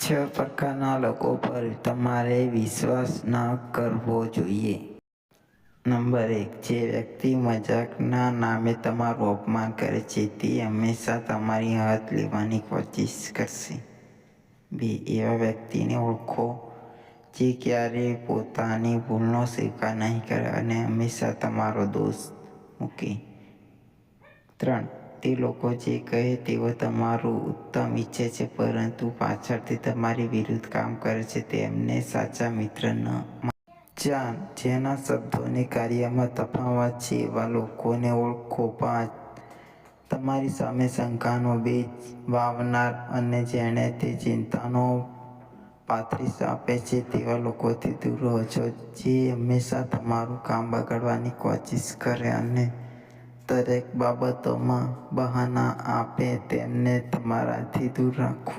છ પ્રકારના લોકો પર તમારે વિશ્વાસ ન કરવો જોઈએ. નંબર એક, જે વ્યક્તિ મજાકના નામે તમારું અપમાન કરે છે, તે હંમેશા તમારી હાથ લેવાની કોશિશ કરશે. બે, એવા વ્યક્તિને ઓળખો જે ક્યારેય પોતાની ભૂલનો સ્વીકાર નહીં કરે અને હંમેશા તમારો દોષ મૂકે. ત્રણ તે લોકો જે કહે તેઓ તમારું ઉત્તમ ઈચ્છે છે, પરંતુ પાછળથી તમારી વિરુદ્ધ કામ કરે છે, તેમને સાચા મિત્ર ન ચાર જેના. શબ્દોને કાર્યમાં તફાવત છે, એવા લોકોને ઓળખો. પાંચ. તમારી સામે શંકાનો બીજ વાવનાર અને જેણે તે ચિંતાનો પાથરી આપે છે, તેવા લોકોથી દૂર રહો છો જે હંમેશા તમારું કામ બગાડવાની કોશિશ કરે અને દરેક બાબતોમાં બહાના આપે તેમને તમારાથી દૂર રાખો